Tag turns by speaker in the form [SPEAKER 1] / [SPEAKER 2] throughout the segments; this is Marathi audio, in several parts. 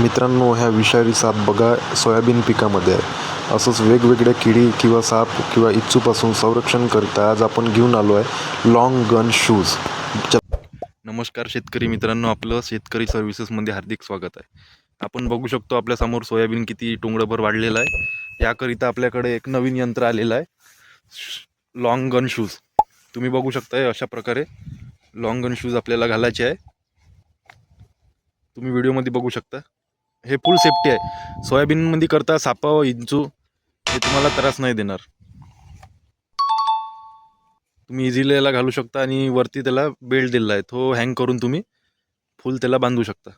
[SPEAKER 1] मित्रांनो ह्या विषारी साप बघा सोयाबीन पिकामध्ये आहे. असंच वेगवेगळ्या किडी किंवा साप किंवा इच्छूपासून संरक्षण करता आज आपण घेऊन आलो आहे लाँग गन शूज नमस्कार शेतकरी मित्रांनो आपलं शेतकरी सर्व्हिसेसमध्ये हार्दिक स्वागत आहे. आपण बघू शकतो आपल्यासमोर सोयाबीन किती टोंगडभर वाढलेलं आहे. याकरिता आपल्याकडे एक नवीन यंत्र आलेलं आहे. लाँग गन शूज तुम्ही बघू शकताय अशा प्रकारे लाँग गन शूज आपल्याला घालायचे आहे. तुम्ही व्हिडिओमध्ये बघू शकता. हे फुल सेफ्टी आहे. सोयाबीनमध्ये करता सापा व इंचू हे तुम्हाला त्रास नाही देणार. तुम्ही इझिली याला घालू शकता आणि वरती त्याला बेल्ट दिलेला आहे. तो हँग करून तुम्ही फुल त्याला बांधू शकता.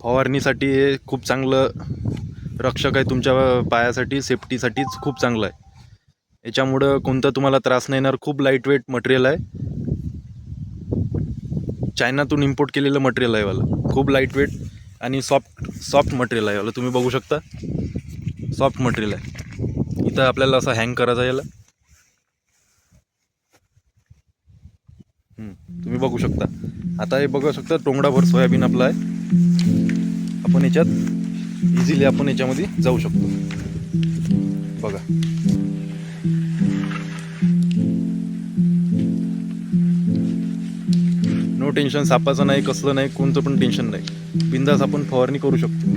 [SPEAKER 1] फवारणीसाठी हे खूप चांगलं रक्षक आहे तुमच्या पायासाठी सेफ्टीसाठीच खूप चांगलं आहे. याच्यामुळं कोणता तुम्हाला त्रास नाही येणार. खूप लाइट वेट मटेरियल आहे. चायनातून इम्पोर्ट केलेलं मटेरियल आहे वाला. खूप लाइट वेट आणि सॉफ्ट सॉफ्ट मटेरियल आहे वाला. तुम्ही बघू शकता. सॉफ्ट मटेरियल आहे. इथं आपल्याला असं हँग करायचं याला. तुम्ही बघू शकता. आता हे बघू शकता टोंगडाभर सोयाबीन आपला आहे. आपण याच्यात इझिली आपण याच्यामध्ये जाऊ शकतो. बघा. टेन्शन सापाचं नाही कसलं नाही कोणतं पण टेन्शन नाही. बिंदास आपण फवारणी करू शकतो.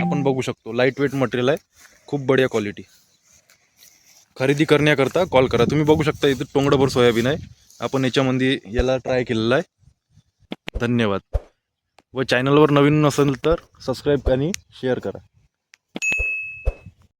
[SPEAKER 1] आपण बघू शकतो लाइट वेट मटेरियल आहे. खूप बढिया क्वालिटी खरेदी करण्याकरता कॉल करा. तुम्ही बघू शकता इथं टोंगडभर सोयाबीन आहे. आपण याच्यामध्ये याला ट्राय केलेला आहे. धन्यवाद. व चॅनलवर नवीन नसेल तर सबस्क्राईब आणि शेअर करा.